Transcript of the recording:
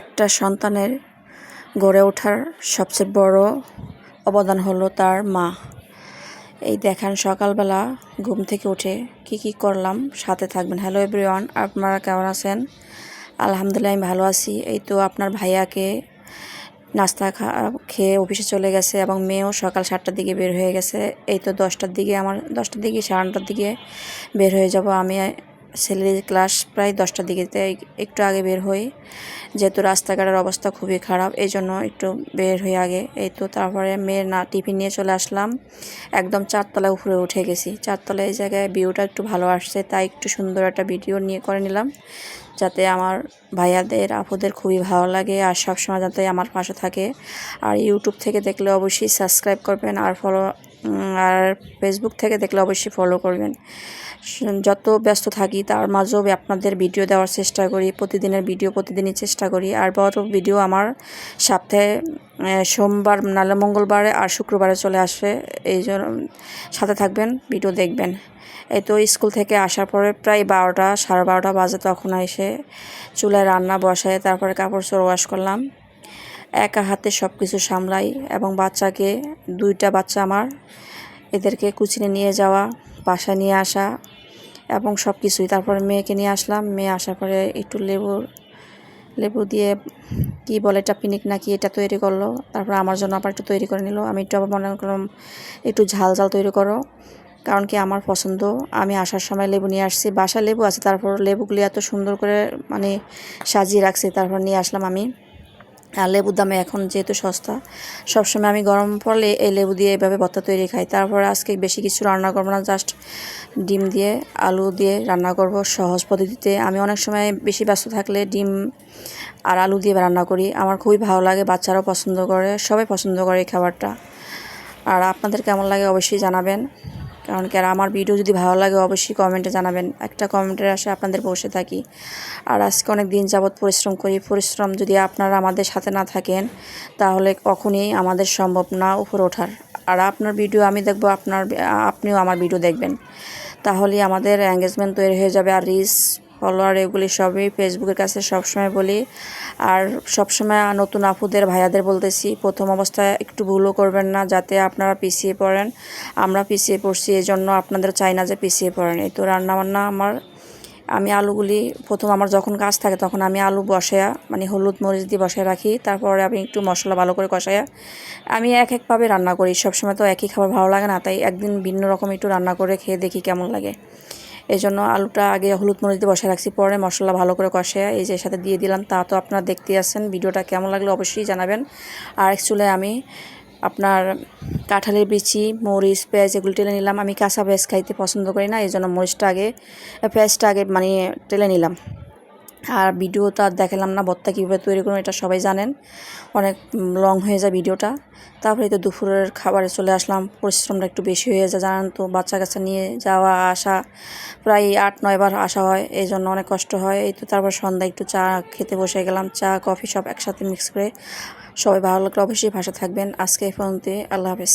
একটা সন্তানের গড়ে ওঠার সবচেয়ে বড় অবদান হলো তার মা। এই দেখেন সকালবেলা ঘুম থেকে উঠে কি কি করলাম, সাথে থাকবেন। হ্যালো এভরিওয়ান আপনারা কেমন আছেন? আলহামদুলিল্লাহ, আমি ভালো আছি। এই তো আপনার ভাইয়াকে নাস্তা খেয়ে অফিসে চলে গেছে এবং মেয়েও সকাল সাতটার দিকে বের হয়ে গেছে। এই তো দশটার দিকে, আমার দশটার দিকে, সাড়ে নটার দিকে বের হয়ে যাব আমি। ছেলের ক্লাস প্রায় দশটার দিকে একটু আগে বের হই। যেহেতু রাস্তাঘাটের অবস্থা খুবই খারাপ, এই জন্য একটু বের হয়ে আগে। এই তো তারপরে মেয়ের না, টিফিন নিয়ে চলে আসলাম। একদম চারতলায় উপরে উঠে গেছি। চারতলায় এই জায়গায় ভিউটা একটু ভালো আসছে, তাই একটু সুন্দর একটা ভিডিও নিয়ে করে নিলাম। যাতে আমার ভাইয়াদের, আপুদের খুবই ভালো লাগে আর সবসময় যাতে আমার পাশে থাকে। আর ইউটিউব থেকে দেখলে অবশ্যই সাবস্ক্রাইব করবেন আর ফলো আর ফেসবুক থেকে দেখলে অবশ্যই ফলো করবেন। যত ব্যস্ত থাকি, তার মাঝেও আপনাদের ভিডিও দেওয়ার চেষ্টা করি, প্রতিদিনের ভিডিও প্রতিদিনই চেষ্টা করি। আর বড় ভিডিও আমার সপ্তাহে সোমবার নাহলে মঙ্গলবারে আর শুক্রবারে চলে আসবে এই জন্য সাথে থাকবেন, ভিডিও দেখবেন। এই তো স্কুল থেকে আসার পরে প্রায় বারোটা, সাড়ে বারোটা বাজে তখন এসে চুলায় রান্না বসায়, তারপরে কাপড় চোর ওয়াশ করলাম। একা হাতে সব কিছু সামলাই এবং বাচ্চাকে, দুইটা বাচ্চা আমার, এদেরকে কুচিনে নিয়ে যাওয়া, বাসায় নিয়ে আসা এবং সব কিছুই তারপরে মেয়েকে নিয়ে আসলাম। মেয়ে আসার পরে একটু লেবুর লেবু দিয়ে কি বলে এটা পিনিক নাকি এটা তৈরি করল। তারপর আমার জন্য আবার একটু তৈরি করে নিল। আমি একটু আবার মনে করলাম, একটু ঝাল ঝাল তৈরি করো। কারণ কি আমার পছন্দ। আমি আসার সময় লেবু নিয়ে আসছি। বাসা লেবু আছে, তারপর লেবুগুলি এত সুন্দর করে মানে সাজিয়ে রাখছি। তারপর নিয়ে আসলাম আমি। আর লেবুর দামে এখন যেহেতু সস্তা, সবসময় আমি গরম পড়লে এই লেবু দিয়ে এভাবে ভর্তা তৈরি খাই। তারপর আজকে বেশি কিছু রান্না করব না জাস্ট ডিম দিয়ে, আলু দিয়ে রান্না করব সহজ পদ্ধতিতে। আমি অনেক সময় বেশি ব্যস্ত থাকলে ডিম আর আলু দিয়ে রান্না করি। আমার খুবই ভালো লাগে, বাচ্চারাও পছন্দ করে, সবাই পছন্দ করে এই খাবারটা। আর আপনাদের কেমন লাগে অবশ্যই জানাবেন। কারণ কি, আর আমার ভিডিও যদি ভালো লাগে, অবশ্যই কমেন্টে জানাবেন। একটা কমেন্টের আসে আপনাদের বসে থাকি। আর আজকে অনেক দিন যাবৎ পরিশ্রম করি। পরিশ্রম যদি আপনারা আমাদের সাথে না থাকেন, তাহলে কখনই আমাদের সম্ভব না উপরে ওঠার। আর আপনার ভিডিও আমি দেখব, আপনার, আপনিও আমার ভিডিও দেখবেন। তাহলে আমাদের এঙ্গেজমেন্ট তৈরি হয়ে যাবে আর রিস ফলোয়ার এগুলি সবই ফেসবুকের কাছে সবসময় বলি। আর সবসময় নতুন আপুদের, ভাইয়াদের বলতেছি, প্রথম অবস্থায় একটু ভুলও করবেন না, যাতে আপনারা পিছিয়ে পড়েন। আমরা পিছিয়ে পড়ছি এই জন্য আপনাদের চাই না যে পিছিয়ে পড়েন। এই তো রান্নাবান্না আমার। আমি আলুগুলি, প্রথম আমার যখন কাজ থাকে তখন আমি আলু বসায়া মানে হলুদ মরিচ দিয়ে বসায় রাখি। তারপরে আমি একটু মশলা ভালো করে কষায়া, আমি এক একভাবে রান্না করি। সবসময় তো একই খাবার ভালো লাগে না, তাই একদিন ভিন্ন রকম একটু রান্না করে খেয়ে দেখি কেমন লাগে। এই জন্য আলুটা আগে হলুদ মরিচ বসে রাখছি, পরে মশলা ভালো করে কষে এই যে সাথে দিয়ে দিলাম, তা তো আপনারা দেখতে আসছেন ভিডিওটা কেমন লাগল অবশ্যই জানাবেন। আর অ্যাকচুয়ালি আমি আপনার কাঁঠালের বিচি, মরিচ, পেঁয়াজ এগুলো টেলে নিলাম। আমি কাঁচা পেঁয়াজ খাইতে পছন্দ করি না এই জন্য মরিচটা আগে, পেঁয়াজটা আগে মানে টেলে নিলাম। আর ভিডিওটা দেখালাম না ভর্তা কীভাবে তৈরি করুন এটা সবাই জানেন। অনেক লং হয়ে যায় ভিডিওটা তারপরে তো দুপুরের খাবারে চলে আসলাম, পরিশ্রমটা একটু বেশি হয়ে যায়, জানেন তো, বাচ্চা কাচ্চা নিয়ে যাওয়া, আসা। প্রায় আট নয়বার আসা হয়, এই জন্য অনেক কষ্ট হয়। এই তো তারপর সন্ধ্যা একটু চা খেতে বসে গেলাম, চা, কফি সব একসাথে মিক্স করে। সবাই ভালো লাগলে অবশ্যই ভাষা থাকবেন। আজকে এই পর্যন্ত আল্লাহ হাফেজ।